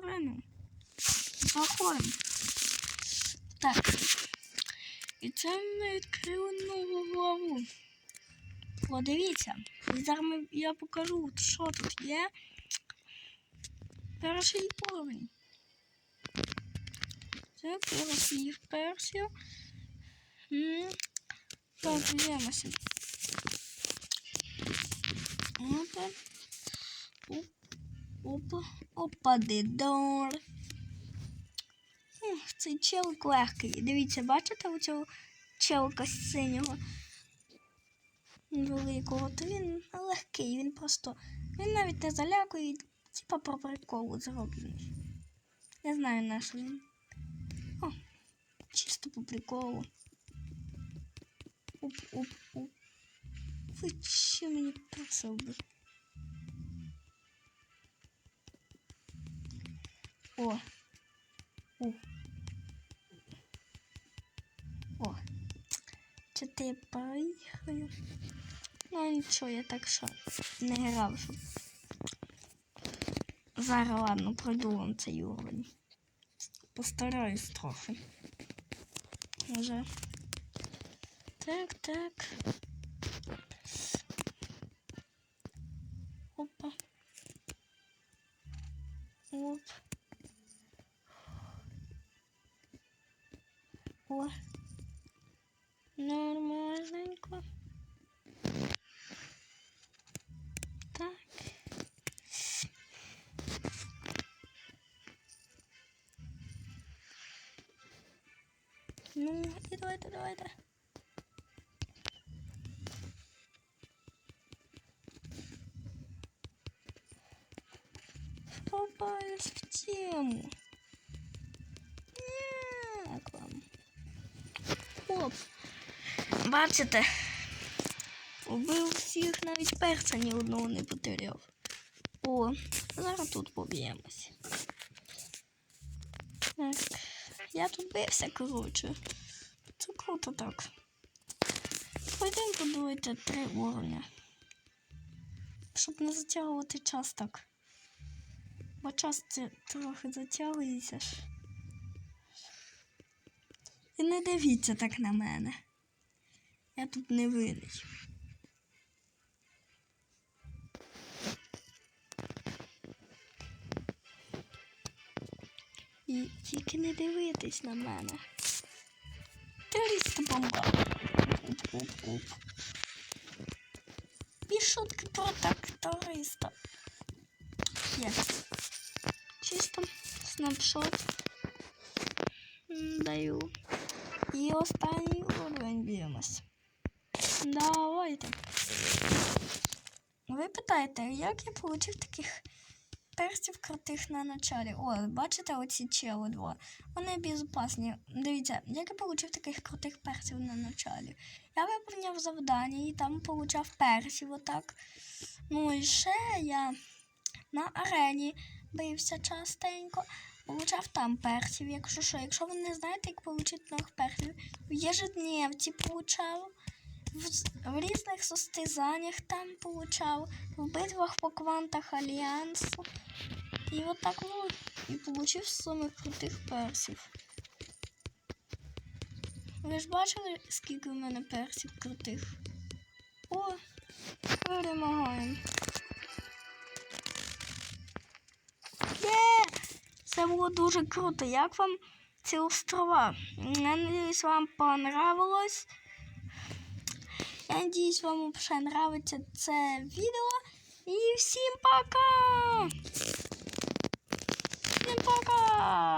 тварину. Заходимо. Так. І це ми відкрили нову главу. Подивіться. І зараз я покажу, що тут є. Перший уровень. Це перший. М, Так, дивимося. Опа. Оп. Опа. Дидор. Цей челик легкий. Дивіться, бачите оцього челика з синього великого, то він легкий, він просто. Він навіть не залякує, типа по приколу зроблений. Не знаю на що він. О, чисто по приколу. Оп, оп, оп. Ви що мені перса О. О. О. Чи ти я проїхаю? Ну нічого, я так що не грав. Зараз ладно, пройду вам цей уровень. Постараюсь трохи. Може. Так, так. О. Нормальненько. Так. Ну, і давайте, давайте. Попались в тему. Як вам? Оп. Бачите? Убив всіх, навіть перця ні одного не потеряв. О, зараз тут поб'ємось. Так. Я тут бився, коротше. Це круто так. Пойдемо подивити три уровня. Щоб не затягувати час так. Бо час це трохи затягується. І не дивіться так на мене. Я тут не винний. І тільки не дивитись на мене. Терориста бомба. Оп-оп-оп. І шутки про тракториста. Є. Чисто снапшот. Даю. І останній уровень б'ємось. Давайте. Ви питаєте, як я отримав таких перців крутих на началі? О, бачите оці чели два. Вони безпечні. Дивіться, як я отримав таких крутих перців на началі. Я виповняв завдання і там получав перців отак. Ну і ще я на арені бився частенько. Получав там перців, якщо що. Якщо ви не знаєте, як отримати нових перців, в єжедневці получав, в, в різних состязаннях там получав, в битвах по квантах Альянсу. І от і получив самих крутих персів. Ви ж бачили, скільки в мене персів крутих? О, перемагаємо. Це було дуже круто. Як вам ці острова? Надіюсь, вам понравилось. Я надіюсь, вам понравиться нравиться це відео. І всім пока! Всім пока!